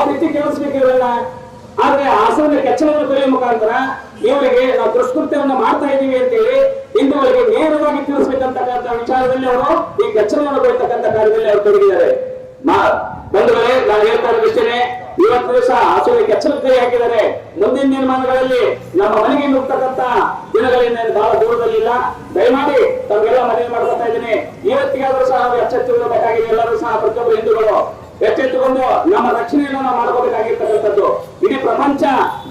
ಯಾವ ರೀತಿ ಕೇಳಿಸ್ಬೇಕಿರಲ್ಲ ಆದ್ರೆ ಹಾಸನ ಕೆಚ್ಚಲವನ್ನು ಕೊರೆಯುವ ಮುಖಾಂತರ ಇವರಿಗೆ ನಾವು ದುಷ್ಕೃತ್ಯವನ್ನು ಮಾಡ್ತಾ ಇದ್ದೀವಿ ಅಂತೇಳಿ ಹಿಂದೂಗಳಿಗೆ ನೇರವಾಗಿ ತಿಳಿಸ್ಬೇಕಂತಕ್ಕಂಥ ವಿಚಾರದಲ್ಲಿ ಅವರು ಈ ಕೆಚ್ಚಲವನ್ನು ಕೊಡ್ತಕ್ಕಂಥ ಕಾರ್ಯದಲ್ಲಿ ಅವರು ತೊಡಗಿದ್ದಾರೆ. ಬಂಧುಗಳೇ, ನಾನು ಹೇಳ್ತಾ ಇರೋದು ಇವತ್ತು ದಿವಸ ಹಸುವಿಗೆ ಕೆಚ್ಚಲ ಕೈ ಹಾಕಿದ್ದಾರೆ. ಮುಂದಿನ ನಿರ್ಮಾಣಗಳಲ್ಲಿ ನಮ್ಮ ಮನೆಗೆ ನುಗ್ತಕ್ಕಂತ ದಿನಗಳಿಂದ ಬಹಳ ದೂರದಲ್ಲಿಲ್ಲ ದಯಮಾಡಿ ತಮಗೆಲ್ಲ ಮನವಿ ಮಾಡ್ಕೊತಾ ಇದ್ದೀನಿ. ಇವತ್ತಿಗಾದ್ರೂ ಸಹ ಎಚ್ಚೆತ್ತುಕೊಳ್ಳಬೇಕಾಗಿದೆ. ಎಲ್ಲರೂ ಸಹ ಪ್ರತಿಯೊಬ್ಬರು ಹಿಂದೂಗಳು ಎಚ್ಚೆತ್ತುಕೊಂಡು ನಮ್ಮ ರಕ್ಷಣೆಯನ್ನು ನಾವು ಮಾಡ್ಕೋಬೇಕಾಗಿರ್ತಕ್ಕಂಥದ್ದು. ಇಡೀ ಪ್ರಪಂಚ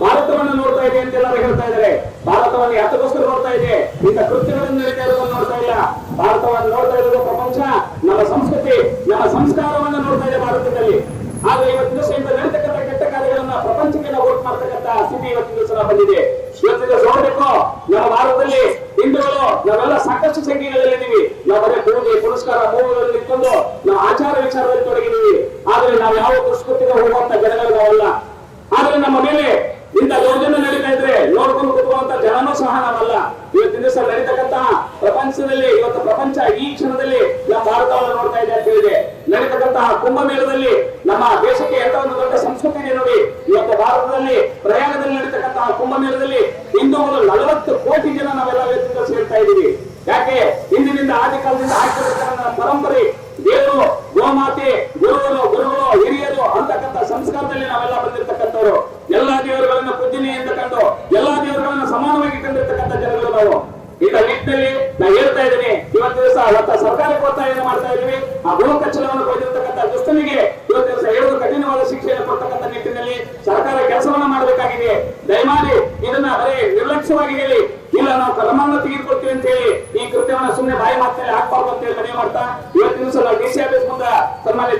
ಭಾರತವನ್ನು ನೋಡ್ತಾ ಇದೆ ಅಂತ ಎಲ್ಲರೂ ಹೇಳ್ತಾ ಇದ್ದಾರೆ. ಭಾರತವನ್ನು ಯಾತಕ್ಕೋಸ್ಕರ ನೋಡ್ತಾ ಇದೆ? ಇಂಥ ಕೃತ್ಯಗಳನ್ನು ನಡೀತಾ ಇರೋದನ್ನು ನೋಡ್ತಾ ಇಲ್ಲ. ಭಾರತವನ್ನು ನೋಡ್ತಾ ಇರೋದು ಪ್ರಪಂಚ, ನಮ್ಮ ಸಂಸ್ಕೃತಿ, ನಮ್ಮ ಸಂಸ್ಕಾರವನ್ನು ನೋಡ್ತಾ ಇದೆ ಭಾರತದಲ್ಲಿ. ಆದ್ರೆ ಇವತ್ತಿನ ದಿವಸ ನಡೀತಕ್ಕಂಥ ಕೆಟ್ಟ ಕಾರ್ಯಗಳನ್ನ ಪ್ರಪಂಚಕ್ಕೆ ನಾವು ಓಟ್ ಮಾಡ್ತಕ್ಕಂಥ ಸ್ಥಿತಿ ಇವತ್ತಿನ ದಿವಸ ಬಂದಿದೆ. ಇವತ್ತಿನ ನೋಡ್ಬೇಕು ನಮ್ಮ ಭಾರತದಲ್ಲಿ ಹಿಂದೂಗಳು, ನಾವೆಲ್ಲ ಸಾಕಷ್ಟು ಸಂಖ್ಯೆಗಳಲ್ಲಿದ್ದೀವಿ ನಾವು ಬರೀ ಪೂಜೆ ಪುರಸ್ಕಾರ ನಿಂತ್ಕೊಂಡು ನಾವು ಆಚಾರ ವಿಚಾರದಲ್ಲಿ ತೊಡಗಿದೀವಿ ಆದ್ರೆ ನಾವು ಯಾವ ದುಷ್ಕೃತಿಗೆ ಹೋಗುವಂತ ಜನಗಳು ನಾವಲ್ಲ ಆದ್ರೆ ನಮ್ಮ ಮೇಲೆ ಇಂಥ ದೌರ್ಜನ್ಯ ನಡೀತಾ ಇದ್ರೆ ನೋಡ್ಕೊಂಡು ಕೂತ್ಕೊಳ್ಳುವಂತ ಜನನೂ ಸಹ ನಾವಲ್ಲ. ಇವತ್ತಿನ ದಿವಸ ನಡೀತಕ್ಕಂತಹ ಪ್ರಪಂಚದಲ್ಲಿ, ಇವತ್ತು ಪ್ರಪಂಚ ಈ ಕ್ಷಣದಲ್ಲಿ ನಮ್ಮ ಭಾರತವನ್ನು ನೋಡ್ತಾ ಇದೆ ಅಂತ ಹೇಳಿದೆ. ನಡೀತಕ್ಕಂತಹ ಕುಂಭಮೇಳದಲ್ಲಿ ನಮ್ಮ ದೇಶಕ್ಕೆ ಎಂತ ಒಂದು ದೊಡ್ಡ ಸಂಸ್ಕೃತಿ ನೋಡಿ, ಇವತ್ತು ಭಾರತದಲ್ಲಿ, ಪ್ರಯಾಗದಲ್ಲಿ ನಡೀತಕ್ಕಂತಹ ಕುಂಭಮೇಳದಲ್ಲಿ ಹಿಂದೂಗಳು ನಲವತ್ತು ಕೋಟಿ ಜನ ನಾವೆಲ್ಲ ಸೇರ್ತಾ ಇದ್ದೀವಿ. ಗೋಮಾತೆ ಗುರುಗಳು ಗುರುಗಳು, ಹಿರಿಯರು ಅಂತಕ್ಕಂಥ ಸಂಸ್ಕಾರದಲ್ಲಿ ನಾವೆಲ್ಲ ಬಂದಿರತಕ್ಕಂಥವ್ರು. ಎಲ್ಲಾ ದೇವರುಗಳನ್ನ ಪೂಜನೆ ಅಂತಕ್ಕಂಥ ಎಲ್ಲಾ ದೇವರುಗಳನ್ನ ಸಮಾನವಾಗಿ ಕಂಡಿರ್ತಕ್ಕಂಥ ಜನಗಳು ನಾವು. ಈಗ ನಿಟ್ಟಿನಲ್ಲಿ ನಾ ಹೇಳ್ತಾ ಇದ್ದೀನಿ, ಇವತ್ತು ದಿವಸ ಅವತ್ತ ಸರ್ಕಾರಕ್ಕೆ ಒತ್ತಾಯ ಮಾಡ್ತಾ ಇದೀವಿ ಆ ಗೃಹ ಕಚ್ಚಲವನ್ನು ಕೊಯ್ದಿರ್ತಕ್ಕಂಥ ದುಷ್ಟನಿಗೆ ಇವತ್ತು ದಿವಸ ಹೇಳುವ ಕಠಿಣವಾದ ಶಿಕ್ಷೆಯನ್ನು ಕೊಡ್ತಕ್ಕಂಥ ನಿಟ್ಟಿನಲ್ಲಿ ಸರ್ಕಾರ ಕೆಲಸವನ್ನ ಮಾಡಬೇಕಾಗಿದೆ. ದಯಮಾಡಿ ಇದನ್ನ ಬರೀ ನಿರ್ಲಕ್ಷ್ಯವಾಗಿ ಹೇಳಿ, ಇಲ್ಲ ನಾವು ಕ್ರಮವನ್ನು ತೆಗೆದುಕೊಡ್ತೀವಿ ಅಂತ ಹೇಳಿ ಈ ಕೃತ್ಯವನ್ನ ಸುಮ್ಮನೆ ಬಾಯಿ ಮಾತಲ್ಲಿ ಹಾಕ್ಬಾರ್ದು ಅಂತ ಹೇಳಿ ಮನವಿ ಮಾಡ್ತಾ ದಿವಸ ನಾವು ಡಿಸಿ ಆಫೀಸ್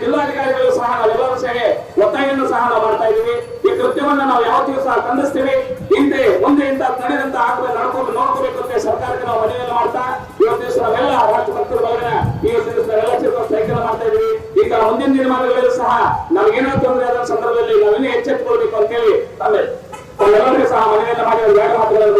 ಜಿಲ್ಲಾಧಿಕಾರಿಗಳು ಸಹ ನಾವೆಲ್ಲರೂ ಸೇರಿ ಒತ್ತಾಯವನ್ನು ಸಹ ನಾವು ಮಾಡ್ತಾ ಇದೀವಿ ಈ ಕೃತ್ಯವನ್ನ ನಾವು ಯಾವತ್ತಿಗೂ ಸಹ ಖಂಡಿಸ್ತೀವಿ? ಹಿಂದೆ ಇಂತ ನಡೆದಂತ ಆಟವನ್ನು ನಡ್ಕೊಂಡು ನೋಡ್ಕೋಬೇಕು ಅಂತ ಸರ್ಕಾರಕ್ಕೆ ನಾವು ಮನವಿಯನ್ನು ಮಾಡ್ತಾ, ಇವತ್ತು ದಿವಸ ನಾವೆಲ್ಲ ರಾಜ್ಯ ಭಕ್ತರು ಬರೋಣ ಇವತ್ತು ದಿವಸ ನಾವೆಲ್ಲ ಸೇರ್ಕೊಂಡು ಮಾಡ್ತಾ ಈಗ ಮುಂದಿನ ನಿರ್ಮಾಣಗಳಲ್ಲೂ ಸಹ ನಮಗೇನೋ ತೊಂದರೆ ಆದ ಸಂದರ್ಭದಲ್ಲಿ ನಾವಿನ್ನೂ ಎಚ್ಚೆತ್ತುಕೊಳ್ಬೇಕು ಅಂತ ಹೇಳಿ ತಮ್ಮೆಲ್ಲರಿಗೂ ಸಹ ಮನವಿಯನ್ನು ಮಾಡಿ ಎರಡು ಮಾತುಗಳನ್ನು